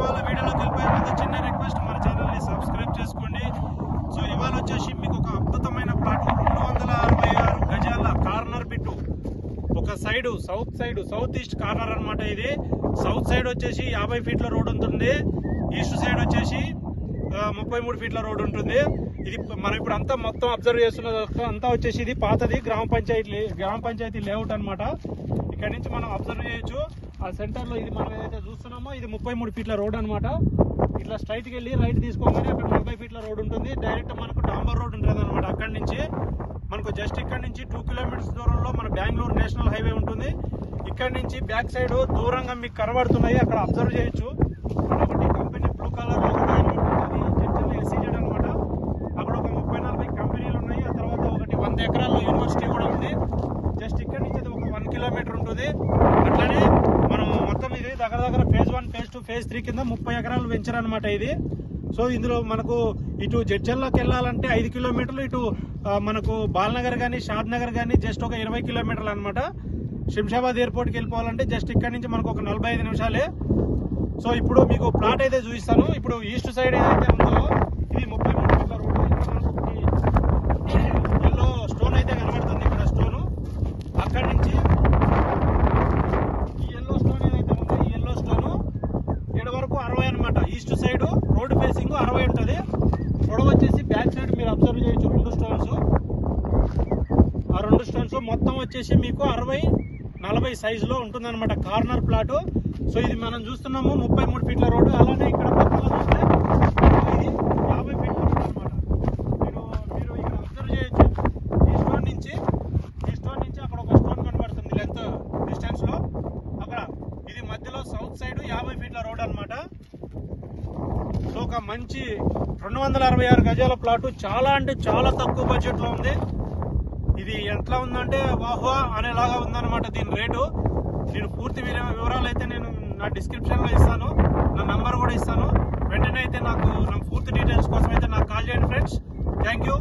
ఇవాళ వీడియోలో తెలిపే కదా చిన్న రిక్వెస్ట్ మన ఛానల్ని సబ్స్క్రైబ్ చేసుకోండి. సో ఇవాళ వచ్చేసి మీకు ఒక అద్భుతమైన ప్లాట్ రెండు వందల అరవై ఆరు గజాల కార్నర్ బిట్టు. ఒక side south side south east corner అనమాట ఇది. సౌత్ సైడ్ వచ్చేసి యాభై ఫీట్ల రోడ్ ఉంటుంది. ఈస్ట్ సైడ్ వచ్చేసి ముప్పై మూడు ఫీట్ల రోడ్ ఉంటుంది. ఇది మనం ఇప్పుడు అంతా మొత్తం అబ్జర్వ్ చేస్తున్న అంతా వచ్చేసి ఇది పాతది. గ్రామ పంచాయతీ గ్రామ పంచాయతీ లేఅవుట్ అనమాట ఇక్కడ నుంచి మనం అబ్జర్వ్ చేయొచ్చు. ఆ సెంటర్లో ఇది మనం ఏదైతే చూస్తున్నామో ఇది ముప్పై మూడు ఫీట్ల రోడ్ అన్నమాట. ఇట్లా స్ట్రైట్కి వెళ్ళి రైట్ తీసుకోగానే అక్కడ నలభై ఫీట్ల రోడ్ ఉంటుంది. డైరెక్ట్ మనకు డాంబర్ రోడ్ ఉంటుంది అనమాట అక్కడి నుంచి మనకు జస్ట్ ఇక్కడ నుంచి టూ కిలోమీటర్స్ దూరంలో మన బెంగళూరు నేషనల్ హైవే ఉంటుంది. ఇక్కడ నుంచి బ్యాక్ సైడ్ దూరంగా మీకు కనబడుతున్నాయి. అక్కడ అబ్జర్వ్ చేయొచ్చు. అక్కడ ఒకటి కంపెనీ బ్లూ కలర్ ఎస్సీజెడ్ అనమాట అక్కడ ఒక ముప్పై నలభై కంపెనీలు ఉన్నాయి. ఆ తర్వాత ఒకటి వంద ఎకరాల్లో యూనివర్సిటీ కూడా ఉంది జస్ట్ ఇక్కడ నుంచి అది ఒక వన్ కిలోమీటర్ ఉంటుంది. అట్లానే మనం మొత్తం ఇది దగ్గర దగ్గర phase one phase two phase three కింద ముప్పై ఎకరాలు వెంచర్ అనమాట ఇది. సో ఇందులో మనకు ఇటు జడ్జల్లోకి వెళ్ళాలంటే ఐదు కిలోమీటర్లు ఇటు మనకు బాల్నగర్ కానీ షాద్ నగర్ కానీ జస్ట్ ఒక ఇరవై కిలోమీటర్లు అనమాట శంషాబాద్ ఎయిర్పోర్ట్కి వెళ్ళిపోవాలంటే జస్ట్ ఇక్కడ నుంచి మనకు ఒక నలభై ఐదు నిమిషాలే. సో ఇప్పుడు మీకు ప్లాట్ అయితే చూపిస్తాను. ఇప్పుడు ఈస్ట్ సైడ్ ఏదైతే ఉందో ఇది ముప్పై మూడు ఫీట్ల రోడ్డు ఇక్కడ మనకు ఒకటి ఎల్లో స్టోన్ అయితే కనబడుతుంది ఇక్కడ స్టోన్ అక్కడి నుంచి ఈ ఎల్లో స్టోన్ ఏదైతే ఉందో ఈ ఎల్లో స్టోన్ ఇక్కడ వరకు అరవై అనమాట ఈస్ట్ సైడ్ రోడ్ ఫేసింగ్ అరవై ఉంటుంది పొడవు వచ్చేసి బ్యాక్ సైడ్ మీరు అబ్జర్వ్ చేయొచ్చు రెండు స్టోన్స్. ఆ రెండు స్టోన్స్ మొత్తం వచ్చేసి మీకు అరవై నలభై సైజులో ఉంటుందన్నమాట కార్నర్ ప్లాట్. సో ఇది మనం చూస్తున్నాము ముప్పై మూడు ఫీట్ల రోడ్డు. అలానే ఇక్కడ పక్కన చూస్తే ఇది యాభై ఫీట్ల రోడ్డు అనమాట మీరు మీరు ఇక్కడ అబ్జర్వ్ చేయొచ్చు. ఈ స్టోన్ నుంచి ఈ స్టోన్ నుంచి అక్కడ ఒక స్టోన్ కనబడుతుంది లెంత్ డిస్టెన్స్లో అక్కడ ఇది మధ్యలో సౌత్ సైడ్ యాభై ఫీట్ల రోడ్ అన్నమాట. మంచి రెండు వందల అరవై ఆరు గజాల ప్లాటు. చాలా అంటే చాలా తక్కువ బడ్జెట్లో ఉంది. ఇది ఎట్లా ఉందంటే వాహ్వా అనేలాగా ఉందన్నమాట దీని రేటు. నేను పూర్తి వివరాలు అయితే నేను నా డిస్క్రిప్షన్లో ఇస్తాను. నా నంబర్ కూడా ఇస్తాను. వెంటనే అయితే నాకు నా పూర్తి డీటెయిల్స్ కోసం అయితే నాకు కాల్ చేయండి ఫ్రెండ్స్. Thank you.